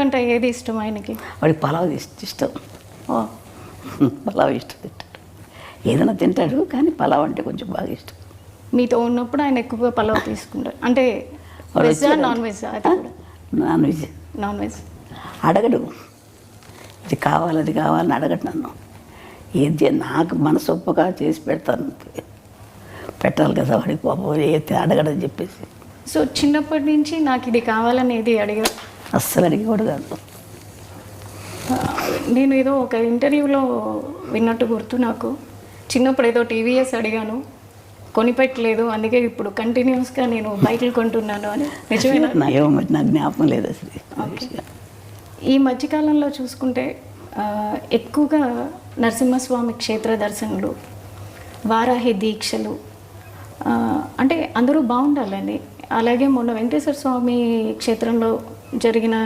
అంటే ఏది ఇష్టం ఆయనకి? వాడికి పలావ్ ఇష్ట- పలావ్ ఇష్టం తింటాడు. ఏదైనా తింటాడు కానీ పలావ్ అంటే కొంచెం బాగా ఇష్టం. మీతో ఉన్నప్పుడు ఆయన ఎక్కువగా పలావ్ తీసుకుంటారు. అంటే veg. Non veg non veg non veg అడగడు. ఇది కావాలి అది కావాలని అడగడు నన్ను. ఏది నాకు మనసు ఒప్పగా చేసి పెడతాను. పెట్టాలి కదా వాడికి పాపం ఏది అడగడని చెప్పేసి. సో చిన్నప్పటి నుంచి నాకు ఇది కావాలని ఏది అడిగారు? అస్సలు అడిగేవాడు కాదు నేను ఏదో ఒక ఇంటర్వ్యూలో విన్నట్టు గుర్తు నాకు. చిన్నప్పుడు ఏదో టీవీఎస్ అడిగాను. కొనిపెట్టలేదు. అందుకే ఇప్పుడు కంటిన్యూస్గా నేను బైకులు కొంటున్నాను అని. నిజమేనా? నాకు జ్ఞాపకం లేదు అసలు. ఈ మధ్యకాలంలో చూసుకుంటే ఎక్కువగా నరసింహస్వామి క్షేత్ర దర్శనలు వారాహి దీక్షలు అంటే అందరూ బాగుండాలండి. అలాగే మొన్న వెంకటేశ్వర స్వామి క్షేత్రంలో జరిగిన